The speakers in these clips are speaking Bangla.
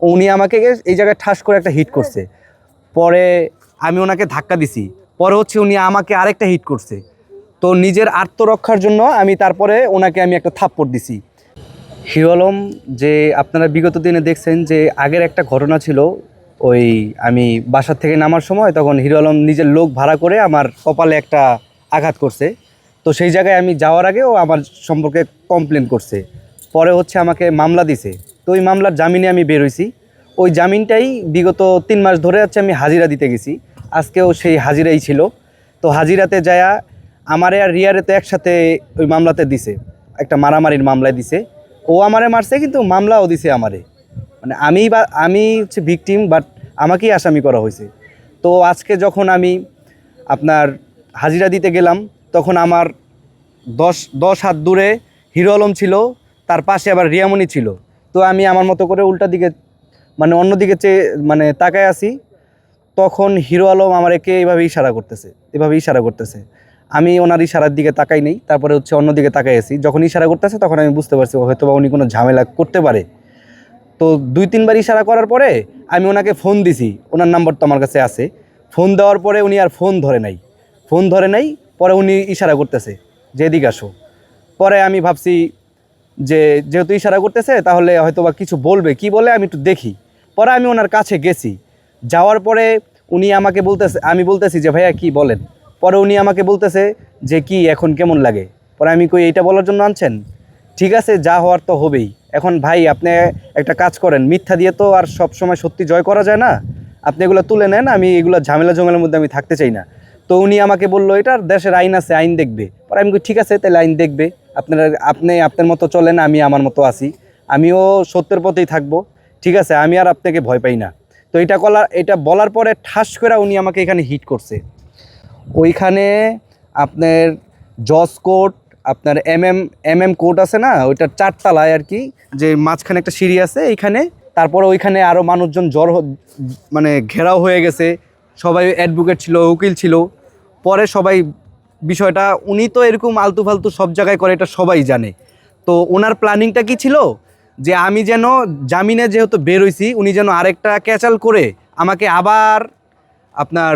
উনি আমাকে এই জায়গায় ঠাস করে একটা হিট করছে। পরে আমি ওনাকে ধাক্কা দিছি। পরে হচ্ছে উনি আমাকে আরেকটা হিট করছে। তো নিজের আত্মরক্ষার জন্য আমি তারপরে ওনাকে আমি একটা থাপ্পড় দিছি। হিরো আলম, যে আপনারা বিগত দিনে দেখছেন যে আগের একটা ঘটনা ছিল, ওই আমি বাসার থেকে নামার সময় তখন হিরো আলম নিজের লোক ভাড়া করে আমার কপালে একটা আঘাত করছে। তো সেই জায়গায় আমি যাওয়ার আগে ও আমার সম্পর্কে কমপ্লেন করছে। পরে হচ্ছে আমাকে মামলা দিছে। তো ওই মামলার জামিনে আমি বেরোইছি ওই জামিনটাই বিগত তিন মাস ধরে হচ্ছে আমি হাজিরা দিতে গেছি। আজকেও সেই হাজিরাই ছিল। তো হাজিরাতে যায়া আমারে আর রিয়ারে তো একসাথে ওই মামলাতে দিছে। একটা মারামারির মামলায় দিছে। ও আমারে মারছে কিন্তু মামলাও দিছে আমারে। মানে আমি বা, আমি হচ্ছে ভিকটিম বাট আমাকেই আসামি করা হয়েছে। তো আজকে যখন আমি আপনার হাজিরা দিতে গেলাম, তখন আমার দশ দশ হাত দূরে হিরো আলম ছিল, তার পাশে আবার রিয়ামণি ছিল। তো আমি আমার মতো করে উল্টা দিকে মানে অন্যদিকে চেয়ে মানে তাকায় আছি, তখন হিরো আলম আমার একে এইভাবে ইশারা করতেছে এভাবে ইশারা করতেছে। আমি ওনার ইশারার দিকে তাকাই নেই, তারপরে হচ্ছে অন্যদিকে তাকাই আসি যখন ইশারা করতেছে, তখন আমি বুঝতে পারছি হয়তো বা উনি কোনো ঝামেলা করতে পারে। তো দুই, তিনবার ইশারা করার পরে আমি ওনাকে ফোন দিছি, ওনার নাম্বার তো আমার কাছে আছে। ফোন দেওয়ার পরে উনি আর ফোন ধরে নাই। ফোন ধরে নাই, পরে উনি ইশারা করতেছে, যে এদিকে আসো। পরে আমি ভাবছি যে যেহেতু ইশারা করতেছে তাহলে হয়তো বা কিছু বলবে। কি বলে আমি একটু দেখি। পরে আমি ওনার কাছে গেছি। যাওয়ার পরে উনি আমাকে বলতেছে আমি বলতেছি যে ভাইয়া কি বলেন? পরে উনি আমাকে বলতেছে যে কি এখন কেমন লাগে? পরে আমি কই এইটা বলার জন্য আনছেন? ঠিক আছে যা হওয়ার তো হবেই। এখন ভাই আপনি একটা কাজ করেন। মিথ্যা দিয়ে তো আর সব সময় সত্যি জয় করা যায় না। আপনি এগুলো তুলে নেন আমি এগুলো ঝামেলা জমেলার মধ্যে আমি থাকতে চাই না। তো উনি আমাকে বলল এটার দেশের আইন আছে আইন দেখবে। পরে আমি কই, ঠিক আছে তাহলে আইন দেখবে। আপনারা, আপনি আপনার মতো চলেন, আমি আমার মতো আছি। আমিও সত্যের পথেই থাকব। ঠিক আছে, আমি আর আপনাকে ভয় পাই না। তো এটা কলার, এটা বলার পরে ঠাস করে উনি আমাকে এখানে হিট করছে। ওইখানে আপনার জজ কোর্ট আপনার M M M M court আছে না, ওইটার চারতলায় আর কি, যে মাঝখানে একটা সিঁড়ি আছে, এইখানে। তারপরে ওইখানে আরও মানুষজন জ্বর মানে ঘেরাও হয়ে গেছে। সবাই অ্যাডভোকেট ছিল, উকিল ছিল। পরে সবাই বিষয়টা, উনি তো এরকম আলতু ফালতু সব জায়গায় করে, এটা সবাই জানে। তো ওনার প্ল্যানিংটা কি ছিল? যে আমি যেন জামিনে যেহেতু বেরোইছি উনি যেন আরেকটা ক্যাচাল করে আমাকে আবার আপনার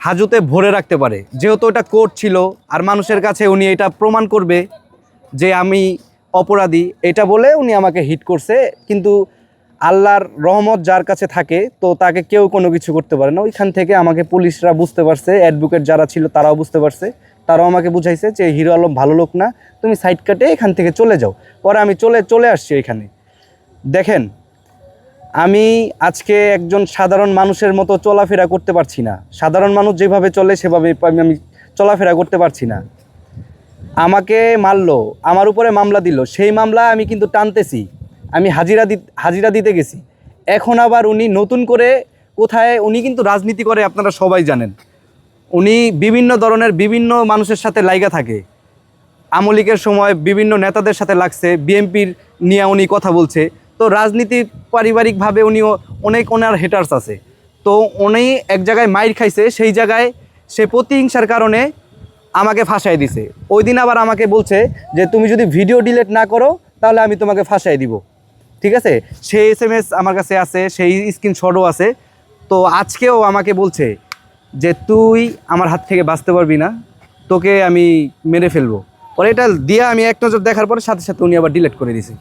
হাজতে ভরে রাখতে পারে। যেহেতু ওটা কোর্ট ছিল, আর মানুষের কাছে উনি এটা প্রমাণ করবে যে আমি অপরাধী, এটা বলে উনি আমাকে হিট করছে। কিন্তু আল্লাহর রহমত যার কাছে থাকে, তো তাকে কেউ কোনো কিছু করতে পারে না। ওইখান থেকে আমাকে পুলিশরা বুঝতে পারছে অ্যাডভোকেট যারা ছিল তারাও বুঝতে পারছে, তারাও আমাকে বুঝাইছে যে হিরো আলম ভালো লোক না, তুমি সাইড কাটে এখান থেকে চলে যাও। পরে আমি চলে চলে আসছি এখানে দেখেন, আমি আজকে একজন সাধারণ মানুষের মতো চলাফেরা করতে পারছি না। সাধারণ মানুষ যেভাবে চলে, সেভাবে আমি চলাফেরা করতে পারছি না। আমাকে মারলো, আমার উপরে মামলা দিল, সেই মামলা আমি কিন্তু টানতেছি। আমি হাজিরা দি হাজিরা দিতে গেছি। এখন আবার উনি নতুন করে কোথায়, উনি কিন্তু রাজনীতি করে, আপনারা সবাই জানেন। উনি বিভিন্ন ধরনের বিভিন্ন মানুষের সাথে লাইগা থাকে। আমলিকের সময় বিভিন্ন নেতাদের সাথে লাগছে, বিএনপির নিয়ে উনি কথা বলছে। তো রাজনীতি পারিবারিকভাবে উনিও অনেক ওনার হেটার্স আছে। তো উনি এক জায়গায় মাইর খাইছে, সেই জায়গায় সে প্রতিহিংসার কারণে আমাকে ফাঁসাই দিছে। ওই দিন আবার আমাকে বলছে যে, তুমি যদি ভিডিও ডিলিট না করো, তাহলে আমি তোমাকে ফাঁসাই দিব। ঠিক আছে? সেই এস এম এস আমার কাছে আছে, সেই স্ক্রিনশটও আছে। তো আজকেও আমাকে বলছে যে, তুই আমার হাত থেকে বাঁচতে পারবি না, তোকে আমি মেরে ফেলব। পরে এটা দিয়ে আমি এক নজর দেখার পরে সাথে সাথে উনি আবার ডিলেট করে দিছে।